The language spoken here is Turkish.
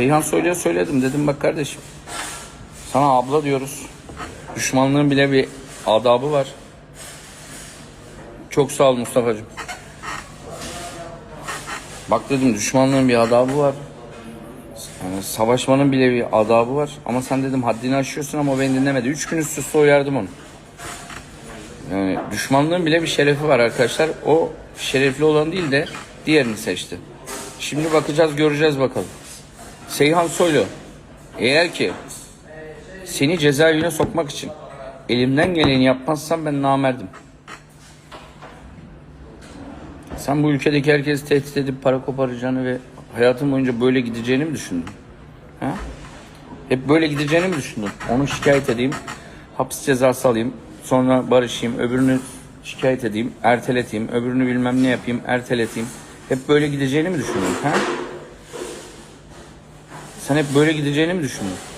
Seyhan Soylu'ya söyledim. Dedim bak kardeşim. Sana abla diyoruz. Düşmanlığın bile bir adabı var. Çok sağ ol Mustafa'cığım. Bak dedim düşmanlığın bir adabı var. Yani savaşmanın bile bir adabı var. Ama sen dedim haddini aşıyorsun ama beni dinlemedi. Üç gün üst üste uyardım onu. Yani düşmanlığın bile bir şerefi var arkadaşlar. O şerefli olan değil de diğerini seçti. Şimdi bakacağız göreceğiz bakalım. Seyhan Soylu eğer ki seni cezaevine sokmak için elimden geleni yapmazsam ben namerdim. Sen bu ülkedeki herkesi tehdit edip para koparacağını ve hayatın boyunca böyle gideceğini mi düşündün? Ha? Hep böyle gideceğini mi düşündün? Onu şikayet edeyim, hapis cezası alayım, sonra barışayım, öbürünü şikayet edeyim, erteleteyim, öbürünü bilmem ne yapayım, erteleteyim. Hep böyle gideceğini mi düşündün? Ha? Sen hep böyle gideceğini mi düşündün?